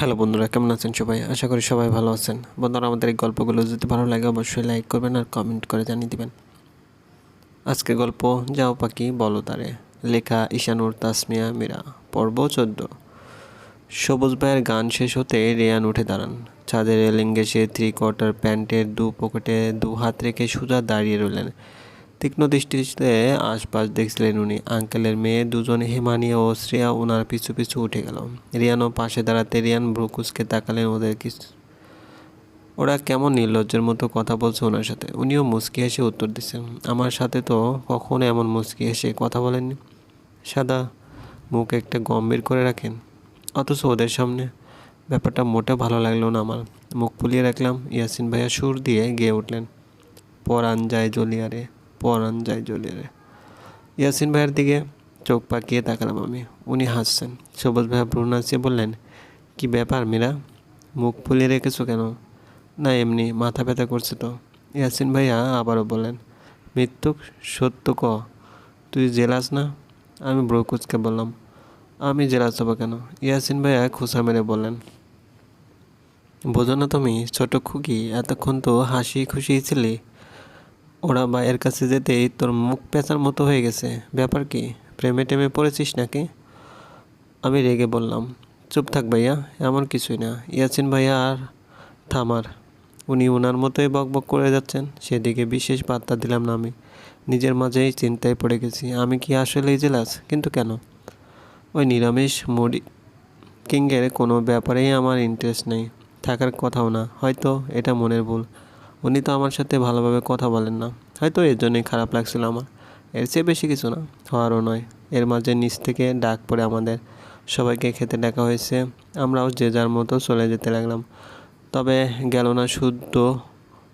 Hello বন্ধুরা, কেমন আছেন সবাই? আশা করি সবাই ভালো আছেন। বন্ধুরা, আমাদের এই গল্পগুলো যদি ভালো লাগে, অবশ্যই লাইক করবেন আর কমেন্ট করে জানিয়ে দেবেন। আজকের গল্প, যাও পাখি, বলো তারে। লেখা ঈশানুর তাসমিয়া মীরা, পর্ব চোদ্দ। সবুজ ভাইয়ের গান শেষ হতে রেয়ান উঠে দাঁড়ান। ছাদের রেলিঙ্গে সে থ্রি কোয়ার্টার প্যান্টের দু পকেটে দু হাত রেখে সোজা দাঁড়িয়ে রইলেন। তীক্ষ্ণ দৃষ্টিতে আশপাশ দেখছিলেন উনি। আঙ্কেলের মেয়ে দুজন হেমানিয়া ও শ্রেয়া ওনার পিছু পিছু উঠে গেল। রিয়ানও পাশে দাঁড়াতে রিয়ান ব্রুকুসকে তাকালেন ওদের কিছু ওরা কেমন নির্লজ্জের মতো কথা বলছে ওনার সাথে। উনিও মুচকি হেসে উত্তর দিচ্ছেন, আমার সাথে তো কখনো এমন মুচকি হেসে কথা বলেননি। সাদা মুখ একটা গম্ভীর করে রাখেন। অথচ ওদের সামনে ব্যাপারটা মোটে ভালো লাগল না আমার। মুখ ফুলিয়ে রাখলাম। ইয়াসিন ভাইয়া সুর দিয়ে গেয়ে উঠলেন। পরাণ যায় জ্বলিয়ারে পরাণ যায় জ্বলিয়ারে ইয়াসিন ভাইয়ের দিকে চোখ পাকিয়ে তাকালাম আমি। উনি হাসছেন। সবুজ ভাইয়া ভ্রু বললেন, কি ব্যাপার মীরা? মুখ ফুলিয়ে রেখেছো কেন? না, এমনি মাথা ব্যথা করছে তো। ইয়াসিন ভাইয়া আবারও বললেন, মৃত্যুক সত্য ক। তুই জেলাস না? আমি ব্রকুচকে বললাম, আমি জেলাস হব কেন? ইয়াসিন ভাইয়া খোসা মেরে বললেন, বোঝো না তুমি, ছোট খুকি, এতক্ষণ তো হাসি খুশি ছিলি ওরা ভাইয়ের কাছে যেতেই তোর মুখ পেঁচার মতো হয়ে গেছে। ব্যাপার কি? প্রেমে টেমে পড়েছিস নাকি? আমি রেগে বললাম, চুপ থাক ভাইয়া, এমন কিছুই না। ইয়াসিন ভাইয়া আর থামার। উনি ওনার মতোই বকবক করে যাচ্ছেন। সেদিকে বিশেষ বার্তা দিলাম না আমি। নিজের মাঝেই চিন্তায় পড়ে গেছি। আমি কি আসলেই জেলাস? কিন্তু কেন? ওই নিরামিষ মুড়ি কিংয়ের কোনো ব্যাপারেই আমার ইন্টারেস্ট নেই। থাকার কথাও না। হয়তো এটা মনের ভুল। উনি তো আমার সাথে ভালোভাবে কথা বলেন না। হয়তো এর জন্যই খারাপ লাগছিল আমার। এর চেয়ে বেশি কিছু না, হওয়ারও নয়। এর মাঝে নিচ থেকে ডাক পড়ে আমাদের। সবাইকে খেতে ডাকা হয়েছে। আমরাও যে যার মতো চলে যেতে লাগলাম। তবে গেল না শুদ্ধ,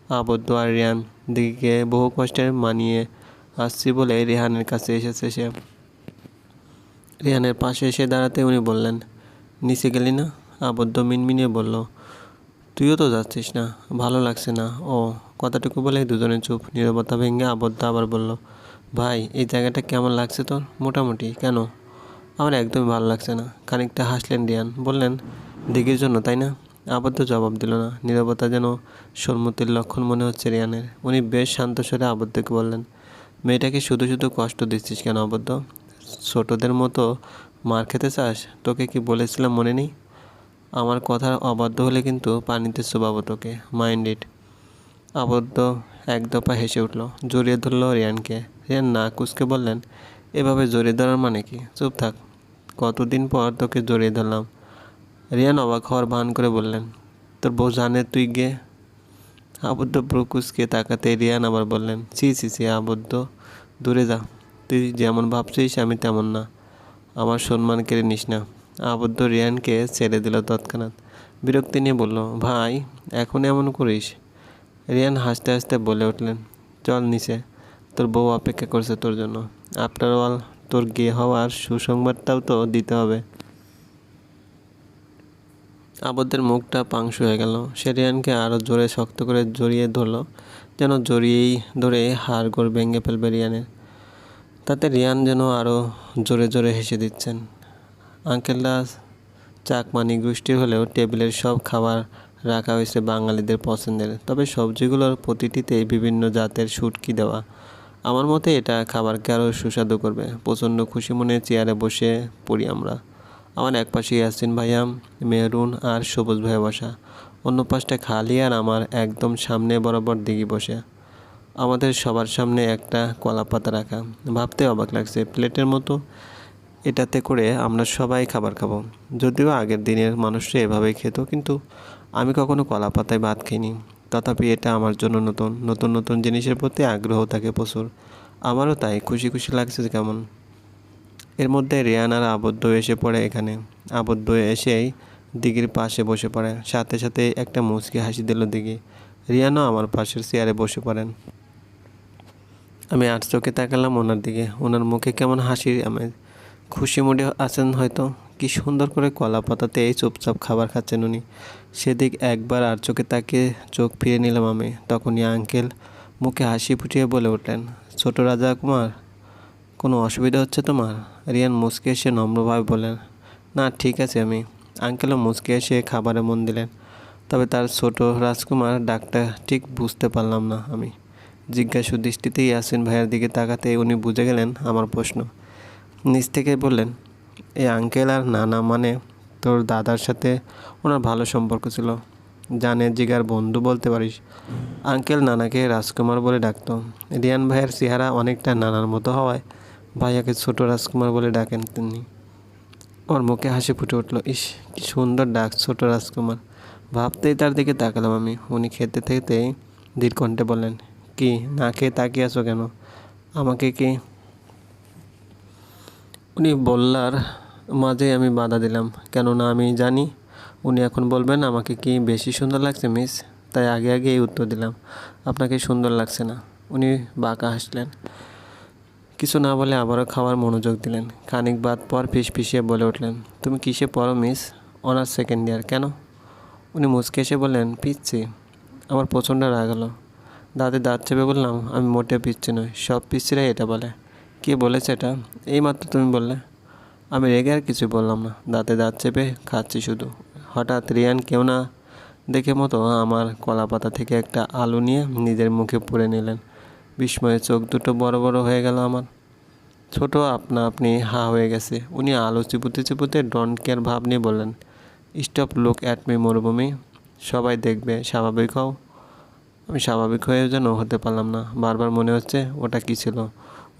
আবদ্ধ আর রিয়ান। দিকে বহু কষ্টে মানিয়ে আসছি বলে রেহানের কাছে এসেছে সে। রিহানের পাশে এসে দাঁড়াতে উনি বললেন, নিচে গেলি না? আবদ্ধ মিনমিনিয়ে বলল তুইও তো যাচ্ছিস না? ভালো লাগছে না। ও, কথাটুকু বলে দুজনে চুপ, নীরবতা ভেঙে আবদ্ধ আবার বলল, ভাই, এই জায়গাটা কেমন লাগছে তোর? মোটামুটি, কেন? আমার একদমই ভালো লাগছে না। খানিকটা হাসলেন রিয়ান। বললেন, দিঘির জন্য, তাই না? আবদ্ধ জবাব দিল না। নীরবতা যেন সম্মতির লক্ষণ মনে হচ্ছে রিয়ানের। উনি বেশ শান্ত স্বরে আবদ্ধকে বললেন, মেয়েটাকে শুধু শুধু কষ্ট দিচ্ছিস কেন আবদ্ধ? ছোটদের মতো মার খেতে চাস? তোকে কি বলেছিলাম মনে নেই? আমার কথা অবাধ্য হলে কিন্তু পানিতে চোবাবো তোকে, মাইন্ড ইট। আবদ্ধ এক দফা হেসে উঠল, জড়িয়ে ধরল রিয়ানকে। রিয়ান না কুচকে বললেন, এভাবে জড়িয়ে ধরার মানে কি? চুপ থাক। কতদিন পর তোকে জড়িয়ে ধরলাম? রিয়ান অবাক হওয়ার ভান করে বললেন, তোর বউ জানে তুই গে আবদ্ধ প্রকুশকে তাকাতে রিয়ান আবার বললেন সি সি সি আবদ্ধ। দূরে যা। তুই যেমন ভাবছিস আমি তেমন না। আমার সম্মান কেড়ে নিস না। আবদ্ধ রিয়ানকে ছেড়ে দিল তৎক্ষণাৎ। বিরক্তি নিয়ে বলল, ভাই, এখন এমন করিস? রিয়ান হাসতে হাসতে বলে উঠলেন, চল নিচে, তোর বউ অপেক্ষা করছে তোর জন্য। আফটার অল, তোর গে হওয়ার সুসংবাদটাও তো দিতে হবে। আবদ্ধের মুখটা পাংশু হয়ে গেল। সে রিয়ানকে আরও জোরে শক্ত করে জড়িয়ে ধরলো, যেন জড়িয়েই ধরে হাড় গোড় ভেঙে ফেলবে রিয়ানের। তাতে রিয়ান যেন আরও জোরে জোরে হেসে দিচ্ছেন। আঙ্কেলরা চাকমানি গোষ্ঠীর হলেও টেবিলের সব খাবার রাখা হয়েছে বাঙালিদের পছন্দের। তবে সবজিগুলোর প্রতিটিতেই বিভিন্ন জাতের শুটকি দেওয়া। আমার মতে এটা খাবারকে আরও সুস্বাদু করবে। প্রচণ্ড খুশি মনে চেয়ারে বসে পড়ি আমরা। আমার এক পাশে ইয়াসিন ভাইয়া, মেহরুন আর সবুজ ভাইয়া বসা। অন্য পাশটা খালি আর আমার একদম সামনে বরাবর দিঘি বসে। আমাদের সবার সামনে একটা কলা পাতা রাখা। ভাবতে অবাক লাগছে, প্লেটের মতো এটাতে করে আমরা সবাই খাবার খাব। যদিও আগের দিনের মানুষরা এভাবেই খেত, কিন্তু আমি কখনো কলা পাতায় ভাত খাইনি। তথাপি এটা আমার জন্য নতুন নতুন নতুন জিনিসের প্রতি আগ্রহ থাকে প্রচুর। আমারও তাই, খুশি খুশি লাগছে কেমন। এর মধ্যে রিয়ান আর আবদ্ধ এসে পড়ে এখানে। আবদ্ধ এসেই দিঘির পাশে বসে পড়ে। সাথে সাথে একটা মুচকি হাসি দিল দিঘি। রিয়ানও আমার পাশের চেয়ারে বসে পড়েন। আমি আর চোখে তাকালাম ওনার দিকে। ওনার মুখে কেমন হাসি আমি খুশি মুডে আছেন হয়তো। কি সুন্দর করে কলা পাতাতে এই চুপচাপ খাবার খাচ্ছেন উনি। সেদিক একবার আর চোখে তাকে চোখ ফিরে নিলাম আমি। তখনই আঙ্কেল মুখে হাসি ফুটিয়ে বলে উঠলেন, ছোট রাজা কুমার, কোনো অসুবিধা হচ্ছে তোমার? রিয়ান মুসকে এসে নম্রভাবে বলেন না, ঠিক আছে আমি। আঙ্কেলও মুচকে এসে খাবারে মন দিলেন। তবে তার ছোট রাজকুমার ডাকটা ঠিক বুঝতে পারলাম না আমি। জিজ্ঞাসু দৃষ্টিতে ইয়াসিন ভাইয়ের দিকে তাকাতে উনি বুঝে গেলেন আমার প্রশ্ন নিচ থেকে বললেন, এই আঙ্কেল আর নানা মানে তোর দাদার সাথে ওনার ভালো সম্পর্ক ছিল। জানে, জিগার বন্ধু বলতে পারিস। আঙ্কেল নানাকে রাজকুমার বলে ডাকতো। রিয়ান ভাইয়ের চেহারা অনেকটা নানার মতো হওয়ায় ভাইয়াকে ছোট রাজকুমার বলে ডাকেন তিনি। ওর মুখে হাসি ফুটে উঠল, ইস, কি সুন্দর ডাক, ছোট রাজকুমার। ভাবতেই তার দিকে তাকালাম আমি। উনি খেতে থেকেই ধীর কণ্ঠে বললেন, কি, না খেয়ে তাকিয়ে আছো কেন? আমাকে কি উনি বললার মাঝে আমি বাধা দিলাম, কেননা আমি জানি উনি এখন বলবেন আমাকে কি বেশি সুন্দর লাগছে, মিস? তাই আগে আগে এই উত্তর দিলাম, আপনাকে সুন্দর লাগছে না। উনি বাঁকা হাসলেন। কিছু না বলে আবারও খাওয়ার মনোযোগ দিলেন। খানিক বাদ পর ফিস ফিসিয়ে বলে উঠলেন, তুমি কিসে পড়ো, মিস? অনার্স সেকেন্ড ইয়ার, কেন? উনি মুচকে এসে বললেন, পিচ্ছি, আমার প্রচণ্ড রাগ হলো। দাঁতে দাঁত চেপে বললাম, আমি মোটে পিচ্ছি নই, সব পিচ্ছিরাই এটা বলে। কে বলেছে এটা? এইমাত্র তুমি বললে। আমি রেগে আর কিছু বললাম না। দাঁতে দাঁত চেপে খাচ্ছি শুধু। হঠাৎ রিয়ান কেউ না দেখে মতো আমার কলা পাতা থেকে একটা আলু নিয়ে নিজের মুখে পুড়ে নিলেন। বিস্ময়ে চোখ দুটো বড় বড় হয়ে গেল আমার। ছোট আপনা আপনি হা হয়ে গেছে। উনি আলু চিপুতে চিপুতে ডন্ট কেয়ার ভাব নিয়ে বললেন। স্টপ লুক অ্যাট মি মরুভূমি। সবাই দেখবে, স্বাভাবিক হও। আমি স্বাভাবিক হয়ে যেন হতে পারলাম না। বারবার মনে হচ্ছে ওটা কী ছিল?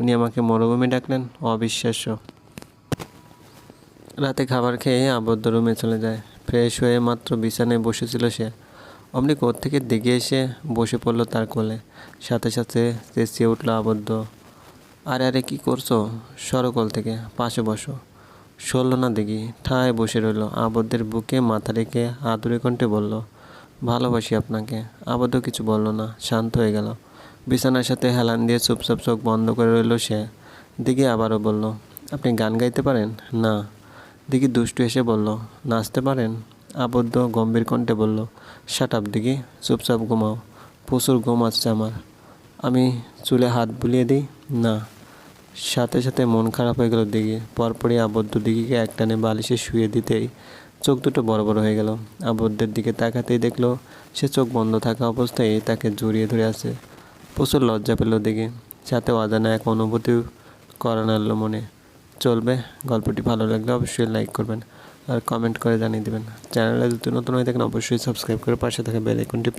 উনি আমাকে মরুভূমি ডাকলেন, অবিশ্বাস্য। রাতে খাবার খেয়ে আবদ্ধ রুমে চলে যায়। ফ্রেশ হয়ে মাত্র বিছানায় বসেছিল সে। অমনি কোর থেকে দেখে এসে বসে পড়ল তার কোলে। সাথে সাথে চেঁচিয়ে উঠল আবদ্ধ। আরে আরে, কী করছ? সরকল থেকে, পাশে বসো। সরল না দেখি। ঠায় বসে রইল। আবদ্ধের বুকে মাথা রেখে আদুরে কণ্ঠে বলল, ভালোবাসি আপনাকে। আবদ্ধ কিছু বলল না, শান্ত হয়ে গেল। বিছানার সাথে হেলান দিয়ে চুপচাপ চোখ বন্ধ করে রইল সে। দিকে আবারও বলল, আপনি গান গাইতে পারেন? না। দিকে দুষ্টু এসে বলল, নাচতে পারেন? আবদ্ধ গম্ভীর কণ্ঠে বলল শাট আপ দিকে চুপচাপ ঘুমাও। প্রচুর ঘুম আসছে আমার। আমি চুলে হাত বুলিয়ে দিই? না। সাথে সাথে মন খারাপ হয়ে গেল দিঘি। পরপরই আবদ্ধ দিঘিকে একটানে বালিশে শুয়ে দিতেই চোখ দুটো বড় বড় হয়ে গেল। আবদ্ধের দিকে তাকাতেই দেখল, সে চোখ বন্ধ থাকা অবস্থায় তাকে জড়িয়ে ধরে আছে। প্রচুর লজ্জা পেল দেখে। সাথে অজানা এক অনুভূতি করানালো মনে। চলবে, গল্পটি ভালো লাগলে অবশ্যই লাইক করবেন আর কমেন্ট করে জানিয়ে দেবেন। চ্যানেলে যদি নতুন হয়ে থাকেন, অবশ্যই সাবস্ক্রাইব করে পাশে থাকা বেল আইকনটি